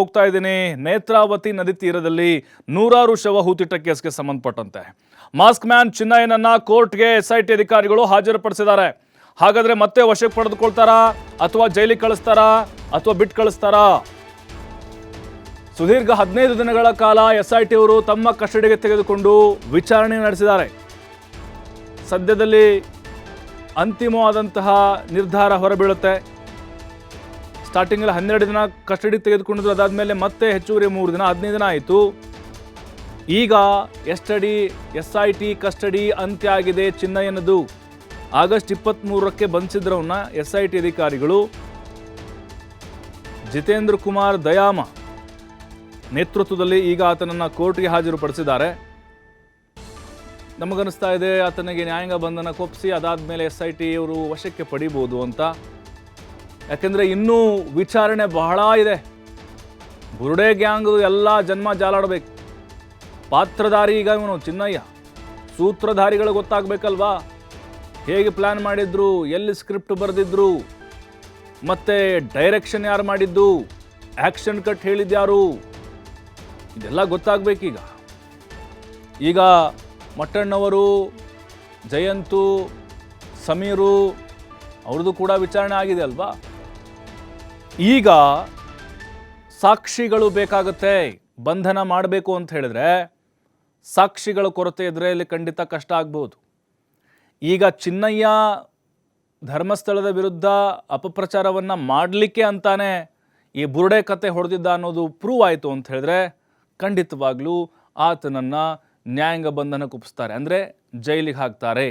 ಹೋಗ್ತಾ ಇದ್ದೀನಿ. ನೇತ್ರಾವತಿ ನದಿ ತೀರದಲ್ಲಿ ನೂರಾರು ಶವ ಹೂತಿಟ್ಟ ಕೇಸ್ಗೆ ಸಂಬಂಧಪಟ್ಟಂತೆ. ಮಾಸ್ಕ್ ಮ್ಯಾನ್ ಚಿನ್ನಯ್ಯನನ್ನ ಕೋರ್ಟ್ಗೆ ಎಸ್ ಐ ಟಿ ಅಧಿಕಾರಿಗಳು ಹಾಜರುಪಡಿಸಿದ್ದಾರೆ. ಹಾಗಾದ್ರೆ ಮತ್ತೆ ವಶಕ್ಕೆ ಪಡೆದುಕೊಳ್ತಾರಾ? ಅಥವಾ ಜೈಲಿಗೆ ಕಳಿಸ್ತಾರಾ? ಅಥವಾ ಬಿಟ್ಟು ಕಳಿಸ್ತಾರಾ? ಸುದೀರ್ಘ ಹದಿನೈದು ದಿನಗಳ ಕಾಲ ಎಸ್ ಐ ಟಿ ಅವರು ತಮ್ಮ ಕಸ್ಟಡಿಗೆ ತೆಗೆದುಕೊಂಡು ವಿಚಾರಣೆ ನಡೆಸಿದ್ದಾರೆ. ಸದ್ಯದಲ್ಲಿ ಅಂತಿಮವಾದಂತಹ ನಿರ್ಧಾರ ಹೊರಬೀಳುತ್ತೆ. ಸ್ಟಾರ್ಟಿಂಗಲ್ಲಿ ಹನ್ನೆರಡು ದಿನ ಕಸ್ಟಡಿ ತೆಗೆದುಕೊಂಡಿದ್ರು. ಅದಾದಮೇಲೆ ಮತ್ತೆ ಹೆಚ್ಚುವರಿ ಮೂರು ದಿನ, ಹದಿನೈದು ದಿನ ಆಯಿತು. ಈಗ ಎಸ್ ಎಸ್ಟಡಿ ಎಸ್ ಐ ಟಿ ಕಸ್ಟಡಿ ಅಂತ್ಯ ಆಗಿದೆ ಚಿನ್ನಯ್ಯನದು ಆಗಸ್ಟ್ ಇಪ್ಪತ್ತ್ಮೂರಕ್ಕೆ ಬಂಧಿಸಿದ್ರವನ್ನ ಎಸ್ ಐ ಟಿ ಅಧಿಕಾರಿಗಳು ಜಿತೇಂದ್ರ ಕುಮಾರ್ ದಯಾಮ ನೇತೃತ್ವದಲ್ಲಿ ಈಗ ಆತನನ್ನು ಕೋರ್ಟ್ಗೆ ಹಾಜರುಪಡಿಸಿದ್ದಾರೆ. ನಮಗನಿಸ್ತಾ ಇದೆ, ಆತನಿಗೆ ನ್ಯಾಯಾಂಗ ಬಂಧನ ಕೊಪ್ಪಿಸಿ, ಅದಾದಮೇಲೆ ಎಸ್ ಐ ಟಿ ಅವರು ವಶಕ್ಕೆ ಪಡಿಬೋದು ಅಂತ. ಯಾಕೆಂದರೆ ಇನ್ನೂ ವಿಚಾರಣೆ ಬಹಳ ಇದೆ. ಬುರುಡೆ ಗ್ಯಾಂಗ್ ಎಲ್ಲ ಜನ್ಮ ಜಾಲಾಡಬೇಕು. ಪಾತ್ರಧಾರಿ ಈಗ ಇವನು ಚಿನ್ನಯ್ಯ. ಸೂತ್ರಧಾರಿಗಳು ಗೊತ್ತಾಗಬೇಕಲ್ವಾ? ಹೇಗೆ ಪ್ಲ್ಯಾನ್ ಮಾಡಿದ್ರು, ಎಲ್ಲಿ ಸ್ಕ್ರಿಪ್ಟ್ ಬರೆದಿದ್ರು, ಮತ್ತೆ ಡೈರೆಕ್ಷನ್ ಯಾರು ಮಾಡಿದ್ದು ಆ್ಯಕ್ಷನ್ ಕಟ್ ಹೇಳಿದ್ಯಾರು? ಇದೆಲ್ಲ ಗೊತ್ತಾಗಬೇಕೀಗ. ಈಗ ಮಟ್ಟಣ್ಣವರು, ಜಯಂತು, ಸಮೀರು, ಅವ್ರದ್ದು ಕೂಡ ವಿಚಾರಣೆ ಆಗಿದೆ ಅಲ್ವಾ? ಈಗ ಸಾಕ್ಷಿಗಳು ಬೇಕಾಗುತ್ತೆ, ಬಂಧನ ಮಾಡಬೇಕು ಅಂತ ಹೇಳಿದ್ರೆ ಸಾಕ್ಷಿಗಳ ಕೊರತೆ ಇದ್ದರೆ ಇಲ್ಲಿ ಖಂಡಿತ ಕಷ್ಟ ಆಗ್ಬೋದು. ಈಗ ಚಿನ್ನಯ್ಯ ಧರ್ಮಸ್ಥಳದ ವಿರುದ್ಧ ಅಪಪ್ರಚಾರವನ್ನು ಮಾಡಲಿಕ್ಕೆ ಅಂತಾನೆ ಈ ಬುರುಡೆ ಕತೆ ಹೊಡೆದಿದ್ದ ಅನ್ನೋದು ಪ್ರೂವ್ ಆಯಿತು ಅಂತ ಹೇಳಿದ್ರೆ ಖಂಡಿತವಾಗ್ಲೂ ಆತನನ್ನು ನ್ಯಾಯಾಂಗ ಬಂಧನಕ್ಕೆ ಒಪ್ಪಿಸ್ತಾರೆ ಅಂದರೆ ಜೈಲಿಗೆ ಹಾಕ್ತಾರೆ.